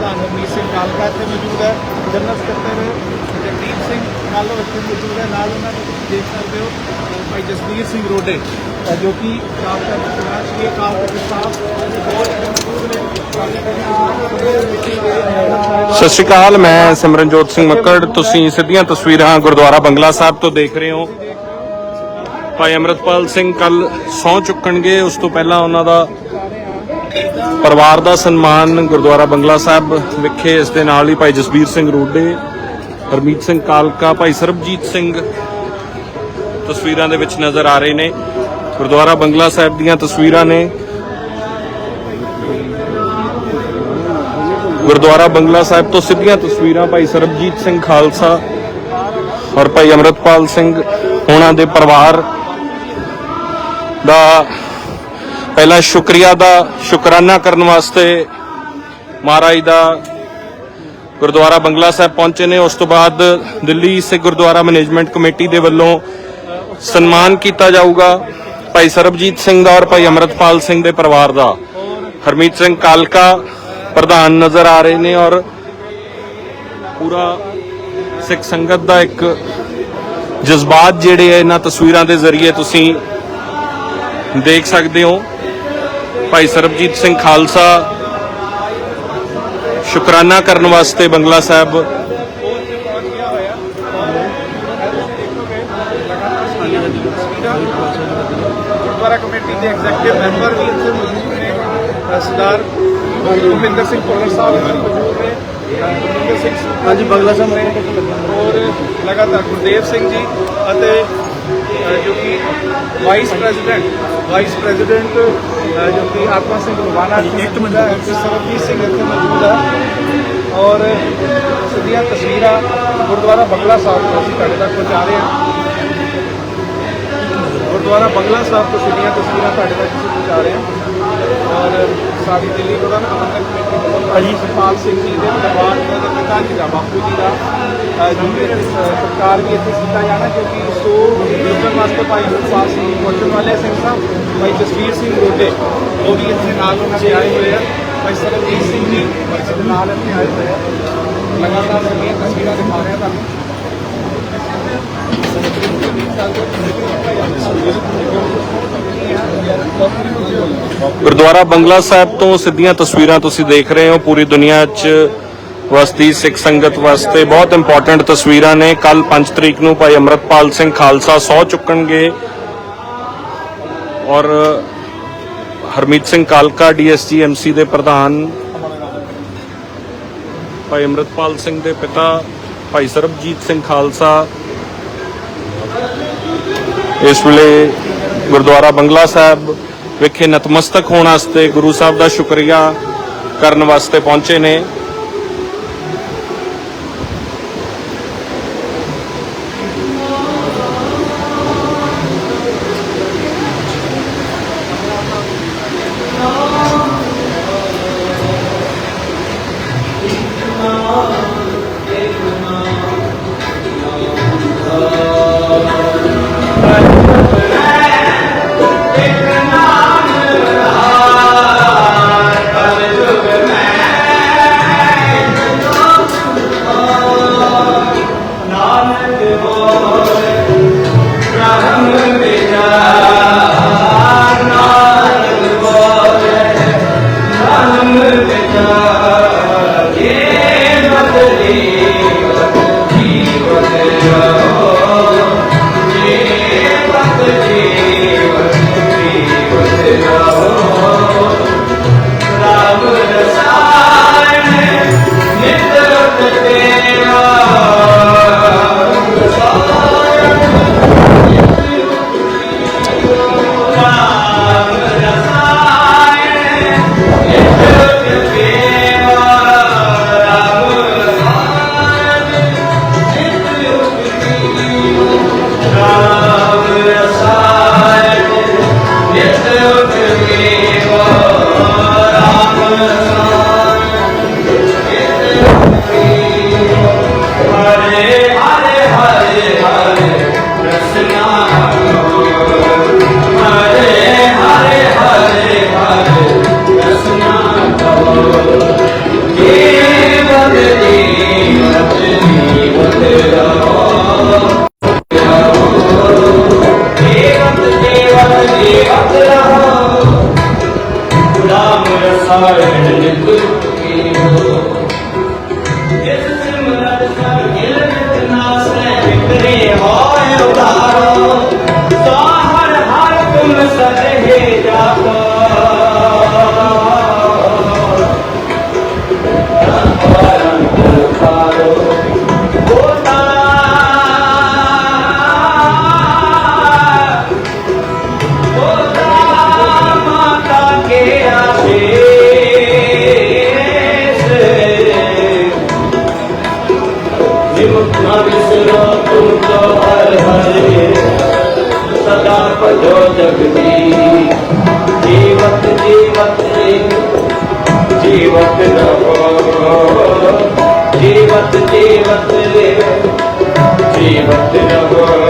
ਪ੍ਰਧਾਨ ਹਰਮੀਤ ਸਿੰਘ ਕਾਲਕਾ ਇੱਥੇ ਮੌਜੂਦ ਹੈ। ਜਨਰਲ ਸਕੱਤਰ ਜਗਦੀਪ ਸਿੰਘ ਕਾਲੋ ਇੱਥੇ ਮੌਜੂਦ ਹੈ। ਨਾਲ ਉਹਨਾਂ ਨੂੰ ਤੁਸੀਂ ਦੇਖ ਸਕਦੇ ਹੋ ਭਾਈ ਜਸਵੀਰ ਸਿੰਘ ਰੋਡੇ ਜੋ ਕਿ ਕਾਲਕਾ ਦੇ ਰਾਸ਼ਟਰੀ ਕਾਲਕਾ ਦੇ ਸਟਾਫ ਬਹੁਤ ਮੌਜੂਦ ਨੇ। ਸਤਿ ਸ਼੍ਰੀ ਅਕਾਲ ਮੈਂ ਸਿਮਰਨਜੋਤ ਸਿੰਘ ਮੱਕੜ। ਤੁਸੀਂ ਸਿੱਧੀਆਂ ਤਸਵੀਰਾਂ ਗੁਰਦੁਆਰਾ ਬੰਗਲਾ ਸਾਹਿਬ ਤੋਂ ਦੇਖ ਰਹੇ ਹੋ। ਭਾਈ ਅਮਰਤਪਾਲ ਸਿੰਘ ਕੱਲ ਸਹੁੰ ਚੁੱਕਣਗੇ ਉਸ ਤੋਂ ਪਹਿਲਾਂ ਉਹਨਾਂ ਦਾ ਪਰਿਵਾਰ ਦਾ ਸਨਮਾਨ ਗੁਰਦੁਆਰਾ ਬੰਗਲਾ ਸਾਹਿਬ ਵਿਖੇ ਇਸ ਦੇ ਨਾਲ ਹੀ ਭਾਈ ਜਸਬੀਰ ਸਿੰਘ ਰੋਡੇ, ਹਰਮੀਤ ਸਿੰਘ ਕਾਲਕਾ, ਭਾਈ ਸਰਬਜੀਤ ਸਿੰਘ ਤਸਵੀਰਾਂ ਦੇ ਵਿੱਚ ਨਜ਼ਰ ਆ ਰਹੇ ਨੇ। ਗੁਰਦੁਆਰਾ ਬੰਗਲਾ ਸਾਹਿਬ ਦੀਆਂ ਤਸਵੀਰਾਂ ਨੇ। ਗੁਰਦੁਆਰਾ ਬੰਗਲਾ ਸਾਹਿਬ ਤੋਂ ਸਿੱਧੀਆਂ ਤਸਵੀਰਾਂ ਭਾਈ ਸਰਬਜੀਤ ਸਿੰਘ ਖਾਲਸਾ ਔਰ ਭਾਈ ਅਮਰਤਪਾਲ ਸਿੰਘ, ਉਹਨਾਂ ਦੇ ਪਰਿਵਾਰ ਦਾ ਪਹਿਲਾਂ ਸ਼ੁਕਰੀਆ ਦਾ ਸ਼ੁਕਰਾਨਾ ਕਰਨ ਵਾਸਤੇ ਮਹਾਰਾਜ ਦਾ ਗੁਰਦੁਆਰਾ ਬੰਗਲਾ ਸਾਹਿਬ ਪਹੁੰਚੇ ਨੇ। ਉਸ ਤੋਂ ਬਾਅਦ ਦਿੱਲੀ ਸਿੱਖ ਗੁਰਦੁਆਰਾ ਮੈਨੇਜਮੈਂਟ ਕਮੇਟੀ ਦੇ ਵੱਲੋਂ ਸਨਮਾਨ ਕੀਤਾ ਜਾਊਗਾ ਭਾਈ ਸਰਬਜੀਤ ਸਿੰਘ ਦਾ ਔਰ ਭਾਈ ਅਮਰਤਪਾਲ ਸਿੰਘ ਦੇ ਪਰਿਵਾਰ ਦਾ। ਹਰਮੀਤ ਸਿੰਘ ਕਾਲਕਾ ਪ੍ਰਧਾਨ ਨਜ਼ਰ ਆ ਰਹੇ ਨੇ ਔਰ ਪੂਰਾ ਸਿੱਖ ਸੰਗਤ ਦਾ ਇੱਕ ਜਜ਼ਬਾਤ ਜਿਹੜੇ ਆ, ਇਹਨਾਂ ਤਸਵੀਰਾਂ ਦੇ ਜ਼ਰੀਏ ਤੁਸੀਂ ਦੇਖ ਸਕਦੇ ਹੋ। ਭਾਈ ਸਰਬਜੀਤ ਸਿੰਘ ਖਾਲਸਾ ਸ਼ੁਕਰਾਨਾ ਕਰਨ ਵਾਸਤੇ ਬੰਗਲਾ ਸਾਹਿਬ। ਗੁਰਦੁਆਰਾ ਕਮੇਟੀ ਦੇ ਐਗਜ਼ੈਕਟਿਵ ਮੈਂਬਰ ਵੀ ਇੱਥੇ ਮੌਜੂਦ ਨੇ। ਅਹ ਸਰਦਾਰ ਭੁਪਿੰਦਰ ਸਿੰਘ ਭੁੱਲਰ ਸਾਹਿਬ ਮੌਜੂਦ ਨੇ। ਅਹ ਭੁਪਿੰਦਰ ਸਿੰਘ ਹਾਂਜੀ ਬੰਗਲਾ ਸਾਹਿਬ ਨੇ ਔਰ ਲਗਾਤਾਰ ਗੁਰਦੇਵ ਸਿੰਘ ਜੀ ਅਤੇ ਜੋ ਕਿ ਵਾਈਸ ਪ੍ਰੈਜ਼ੀਡੈਂਟ ਵਾਈਸ ਪ੍ਰੈਜ਼ੀਡੈਂਟ ਕਿ ਆਤਮਾ ਸਿੰਘ ਰਵਾਨਾ ਇੱਕ ਮਿੰਟ ਸਰਬਜੀਤ ਸਿੰਘ ਇੱਥੇ ਮੌਜੂਦ ਹੈ ਔਰ ਸਿੱਧੀਆਂ ਤਸਵੀਰਾਂ ਗੁਰਦੁਆਰਾ ਬੰਗਲਾ ਸਾਹਿਬ ਤੋਂ ਅਸੀਂ ਤੁਹਾਡੇ ਤੱਕ ਪਹੁੰਚਾ ਰਹੇ ਹਾਂ ਗੁਰਦੁਆਰਾ ਬੰਗਲਾ ਸਾਹਿਬ ਤੋਂ ਸਿੱਧੀਆਂ ਤਸਵੀਰਾਂ ਤੁਹਾਡੇ ਤੱਕ ਅਸੀਂ ਪਹੁੰਚਾ ਰਹੇ ਹਾਂ ਔਰ ਸਾਡੀ ਦਿੱਲੀ ਪ੍ਰਧਾਨ ਪ੍ਰਬੰਧਕ ਕਮੇਟੀ ਵੱਲੋਂ ਅਜੀ ਸੁਖਪਾਲ ਸਿੰਘ ਜੀ ਦੇ ਪਰਿਵਾਰ ਦੇ ਪਿਤਾ ਜੀ ਦਾ ਬਾਪੂ ਜੀ ਦਾ ਅਹ ਜੀ ਦੇ ਸ- ਸਤਿਕਾਰ ਵੀ ਇੱਥੇ ਕੀਤਾ ਜਾਣਾ ਕਿਉਂਕਿ ਸੋ ਲੋਕਾਂ ਵਾਸਤੇ ਭਾਈ ਸੁਖਪਾਲ ਸਿੰਘ ਪਹੁੰਚਣ ਵਾਲੇ ਸਿੰਘ ਸਾਹਿਬ ਭਾਈ ਜਸਵੀਰ ਸਿੰਘ ਰੋਡੇ ਉਹ ਵੀ ਇੱਥੇ ਨਾਲ ਉਹਨਾਂ ਦੇ ਆਏ ਹੋਏ ਆ। ਭਾਈ ਸਰਬਜੀਤ ਸਿੰਘ ਜੀ ਇੱਥੇ ਨਾਲ ਇੱਥੇ ਆਏ ਹੋਏ ਆ। ਲਗਾਤਾਰ ਸਾਡੀਆਂ ਤਸਵੀਰਾਂ ਦਿਖਾ ਰਹੇ ਤੁਹਾਨੂੰ। ਗੁਰਦੁਆਰਾ ਬੰਗਲਾ ਸਾਹਿਬ ਤੋਂ ਸਿੱਧੀਆਂ ਤਸਵੀਰਾਂ ਤੁਸੀਂ ਦੇਖ ਰਹੇ ਹੋ। ਪੂਰੀ ਦੁਨੀਆ 'ਚ ਵਸਦੀ ਸਿੱਖ ਸੰਗਤ ਵਾਸਤੇ ਬਹੁਤ ਇੰਪੋਰਟੈਂਟ ਤਸਵੀਰਾਂ ਨੇ। ਕੱਲ 5 ਤਰੀਕ ਨੂੰ ਭਾਈ ਅਮਰਤਪਾਲ ਸਿੰਘ ਖਾਲਸਾ ਸਹੁੰ ਚੁੱਕਣਗੇ। ਔਰ ਹਰਮੀਤ ਸਿੰਘ ਕਾਲਕਾ ਡੀਐਸਜੀ ਐਮਸੀ ਦੇ ਪ੍ਰਧਾਨ, ਭਾਈ ਅਮਰਤਪਾਲ ਸਿੰਘ ਦੇ ਪਿਤਾ, ਭਾਈ ਸਰਬਜੀਤ ਸਿੰਘ ਖਾਲਸਾ। ਇਸ ਵੇਲੇ ਗੁਰਦੁਆਰਾ ਬੰਗਲਾ ਸਾਹਿਬ ਵਿਖੇ ਨਤਮਸਤਕ ਹੋਣ ਵਾਸਤੇ ਗੁਰੂ ਸਾਹਿਬ ਦਾ ਸ਼ੁਕਰੀਆ ਕਰਨ ਵਾਸਤੇ ਪਹੁੰਚੇ ਨੇ। ਜੋ ਜਗਦੀ ਜੀਵਤ ਜੀਵਤ ਜੀਵਤ ਨਮੋ ਜੀਵਤ ਜੀਵਤ ਜੀਵਤ ਨਮੋ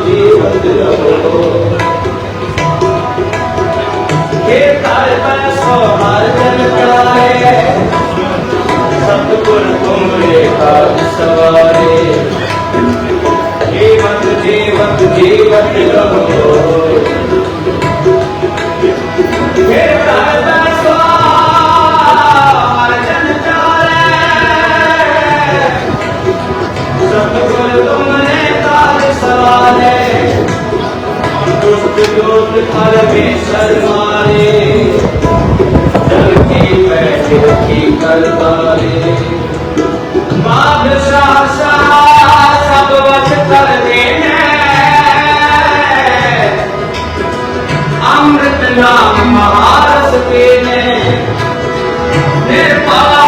ਜੀਵਤ ਰਵੋ ਕੇ ਤਾਰ ਪੈ ਸੋ ਹਰ ਜਨ ਕਰਾਏ, ਸਤਗੁਰ ਤੁਮਰੇ ਕਾਜ ਸਵਾਰੇ। ਜੀਵਤ ਜੀਵਤ ਜੀਵਤ ਰਵੋ। ਕੇ ਤਾਰ ਪੈ ਸੋ ਹਰ ਜਨ ਕਰਾਏ, ਸਤਗੁਰ ਤੁਮਰੇ नाम महारस पे निर्पा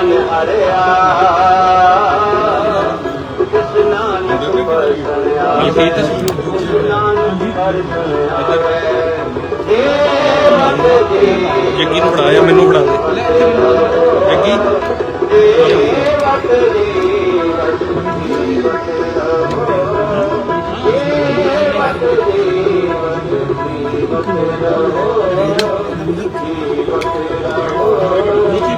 ਨਾਮ ਹਰਿਆ ਜਿਸ ਨਾਮ ਪਰਸਨਿਆ ਜਿਸ ਨਾਮ ਪਰਸਨਿਆ ਜੱਗੀ ਨੂੰ ਫੜਾਇਆ ਮੈਨੂੰ ਫੜਾ ਦੇ ਜੱਗੀ ਜੀ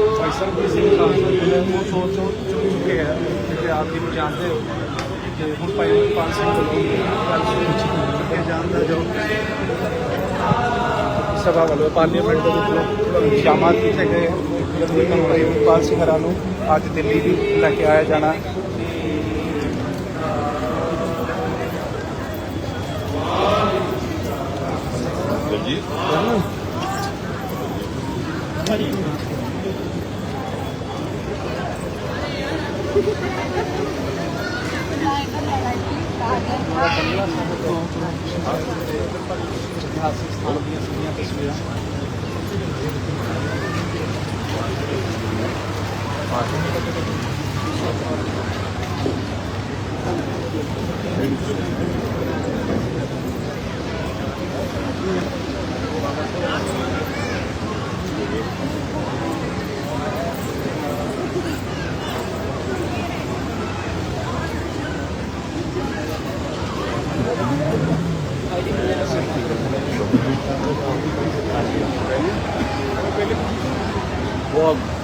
ਸਰਬਜੀਤ ਸਿੰਘ ਖਾਲਸਾ ਉਹ ਸੋਚ ਚੁੱਕੇ ਹੈ ਕਿ ਆਪ ਜੀ ਨੂੰ ਜਾਣਦੇ ਹੋ। ਤੇ ਹੁਣ ਭਾਈ ਪਾਲ ਸਿੰਘ ਵੱਲੋਂ ਇਹ ਜਾਣਦਾ ਜੋ ਸਭਾ ਵੱਲੋਂ ਪਾਰਲੀਮੈਂਟ ਦੇ ਵਿੱਚ ਸ਼ਾਮਲ ਕੀਤੇ ਗਏ ਜਨਰਲ ਭਾਈ ਪਾਲ ਸਿੰਘ ਹਰਾਂ ਨੂੰ ਅੱਜ ਦਿੱਲੀ ਵੀ ਲੈ ਕੇ ਆਇਆ ਜਾਣਾ। ਇਤਿਹਾਸਿਕ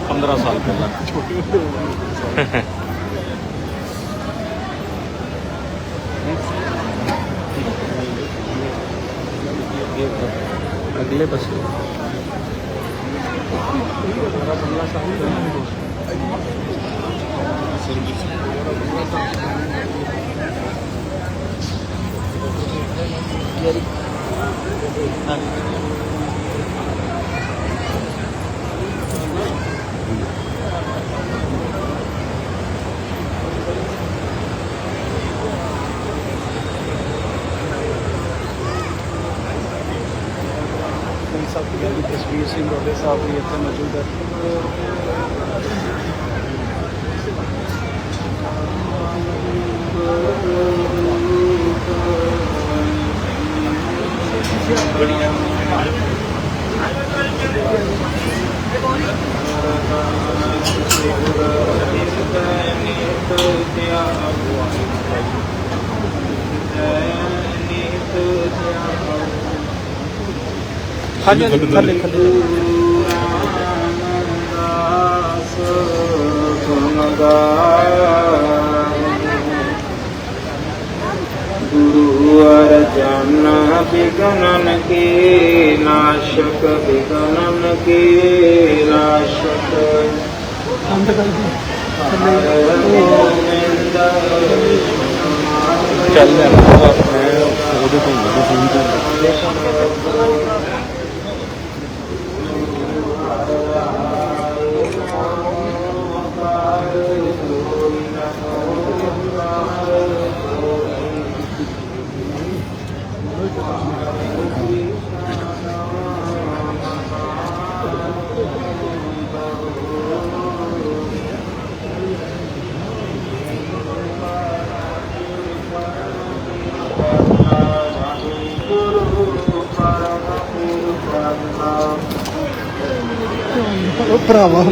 पंद्रह साल पहले ਪਹਿਲਾਂ ਅਗਲੇ ਪਾਸੇ ਸਿੰਘ ਸਾਹਿਬ ਦੀ ਤਸਵੀਰ ਸਿੰਘ ਰੋਡੇ ਸਾਹਿਬ ਵੀ ਇੱਥੇ ਮੌਜੂਦ ਹੈ। ਹਾਂਜੀ ਹਾਂਜੀ ਥੱਲੇ ਥੱਲੇ ਗੁਰੂ ਅਰਜਨ ਬਿਗਨਨ ਕੇ ਨਾਸ਼ਕ ਬਿਗਨਨ ਕੇ ਨਾਸ਼ਕ। ਅੰਤ ਕਰ ਚੱਲ ਜਾਣਾ ਉਹਦੇ ਤੋਂ ਉਹਦੇ ਫੋਨ ਉਹ ਭਰਾਵਾ।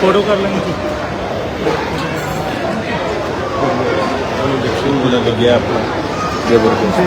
ਫੋਟੋ ਕਰ ਲੈਂਗੇ ਉਹਨੂੰ ਦੇਖੋ ਉਹਦਾ ਲੱਗਿਆ ਆਪਣਾ। ਜ਼ਬਰਦਸਤ।